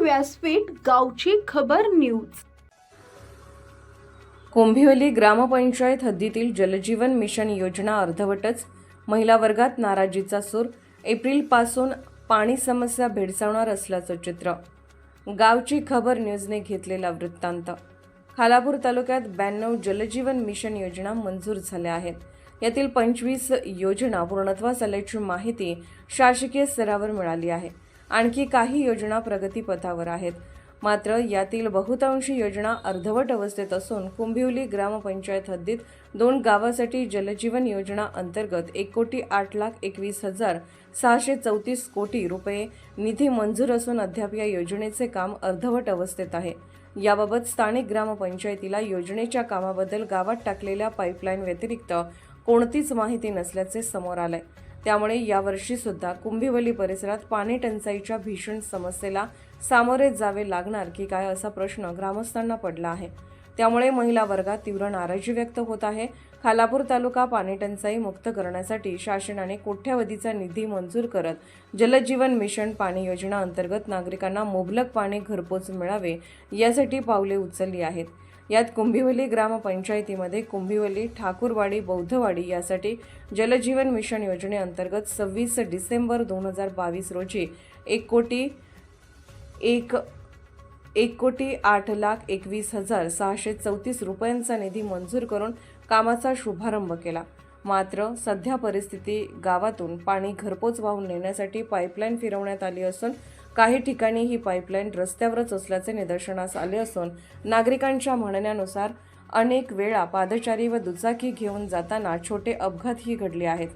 व्यासपीठ गावची खबर न्यूज. कोंभिवली ग्रामपंचायत हद्दीतील जलजीवन मिशन योजना अर्धवटच महिला वर्गात नाराजीचा सूर. एप्रिलपासून पाणी समस्या भेडसावणार असल्याचं चित्र. गावची खबर न्यूजने घेतलेला वृत्तांत. खालापूर तालुक्यात ब्याण्णव जलजीवन मिशन योजना मंजूर झाल्या आहेत. यातील पंचवीस योजना पूर्णत्वास आल्याची माहिती शासकीय स्तरावर मिळाली आहे. आणखी काही योजना प्रगतीपथावर आहेत. मात्र यातील बहुतांशी योजना अर्धवट अवस्थेत असून कुंभिवली ग्रामपंचायत हद्दीत दोन गावासाठी जलजीवन योजना अंतर्गत एक कोटी आठ लाख एकवीस हजार सहाशे चौतीस कोटी रुपये निधी मंजूर असून अद्याप या योजनेचे काम अर्धवट अवस्थेत आहे. याबाबत स्थानिक ग्रामपंचायतीला योजनेच्या कामाबद्दल गावात टाकलेल्या पाईपलाईन व्यतिरिक्त कोणतीच माहिती नसल्याचे समोर आलंय. त्यामुळे यावर्षीसुद्धा कुंभिवली परिसरात पाणी टंचाईच्या भीषण समस्येला सामोरे जावे लागणार की काय असा प्रश्न ग्रामस्थांना पडला आहे. त्यामुळे महिला वर्गात तीव्र नाराजी व्यक्त होत आहे. खालापूर तालुका पाणी टंचाई मुक्त करण्यासाठी शासनाने कोट्यावधीचा निधी मंजूर करत जलजीवन मिशन पाणी योजना अंतर्गत नागरिकांना मुबलक पाणी घरपोच मिळावे यासाठी पावले उचलली आहेत. यात कुंभिवली ग्रामपंचायतीमध्ये कुंभिवली ठाकूरवाडी बौद्धवाडी यासाठी जलजीवन मिशन योजनेअंतर्गत सव्वीस डिसेंबर दोन हजार बावीस रोजी एक कोटी एक एक कोटी आठ लाख एकवीस हजार सहाशे चौतीस रुपयांचा निधी मंजूर करून कामाचा शुभारंभ केला. मात्र सध्या परिस्थिती गावातून पाणी घरपोच वाहून नेण्यासाठी पाईपलाईन फिरवण्यात आली असून काही ठिकाणी ही पाईपलाईन रस्त्यावरच असल्याचे निदर्शनास आले असून नागरिकांच्या म्हणण्यानुसार अनेक वेळा पादचारी व दुचाकी घेऊन जाताना छोटे अपघातही घडले आहेत.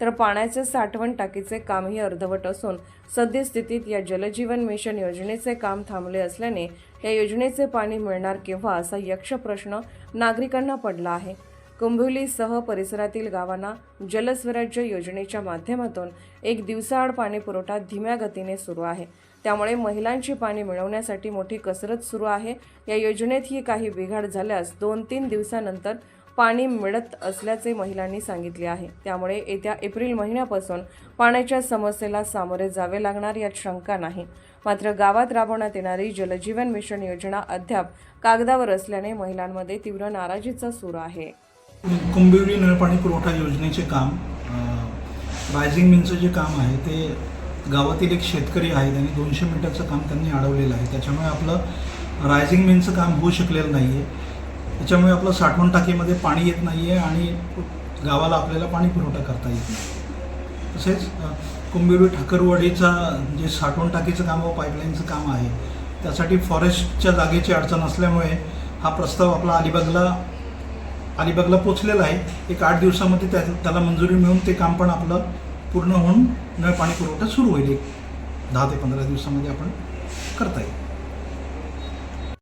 तर पाण्याचे साठवण टाकीचे कामही अर्धवट असून सद्यस्थितीत या जलजीवन मिशन योजनेचे काम थांबले असल्याने या योजनेचे पाणी मिळणार केव्हा असा यक्ष प्रश्न नागरिकांना पडला आहे. कुंभिवलीसह परिसरातील गावांना जलस्वराज्य योजनेच्या माध्यमातून एक दिवसाआड पाणीपुरवठा धीम्या गतीने सुरू आहे. त्यामुळे महिलांची पाणी मिळवण्यासाठी मोठी कसरत सुरू आहे. या योजनेतही काही बिघाड झाल्यास दोन तीन दिवसानंतर पाणी मिळत असल्याचे महिलांनी सांगितले आहे. त्यामुळे येत्या एप्रिल महिन्यापासून पाण्याच्या समस्येला सामोरे जावे लागणार यात शंका नाही. मात्र गावात राबवण्यात येणारी जलजीवन मिशन योजना अद्याप कागदावर असल्याने महिलांमध्ये तीव्र नाराजीचा सूर आहे. कुंभिवली नळपाणी पुरवठा योजनेचे काम रायझिंग मिनचं जे काम आहे ते गावातील एक शेतकरी आहे त्यांनी दोनशे मीटरचं काम त्यांनी अडवलेलं आहे. त्याच्यामुळे आपलं रायझिंग मेनचं काम होऊ शकलेलं नाही आहे त्याच्यामुळे आपलं साठवण टाकीमध्ये पाणी येत नाही आहे आणि गावाला आपल्याला पाणी पुरवठा करता येत नाही. तसेच अ, ठाकरवाडीचा जे साठवण टाकीचं काम व पाईपलाईनचं काम आहे त्यासाठी फॉरेस्टच्या जागेची अडचण असल्यामुळे हा प्रस्ताव आपला अलिबागला अलिबागला पोचलेला आहे. एक आठ दिवसामध्ये त्या त्याला मंजुरी मिळून ते काम पण आपलं पूर्ण होऊन नळ पाणी पुरवठा सुरू होईल. एक दहा ते पंधरा दिवसामध्ये आपण करता येईल.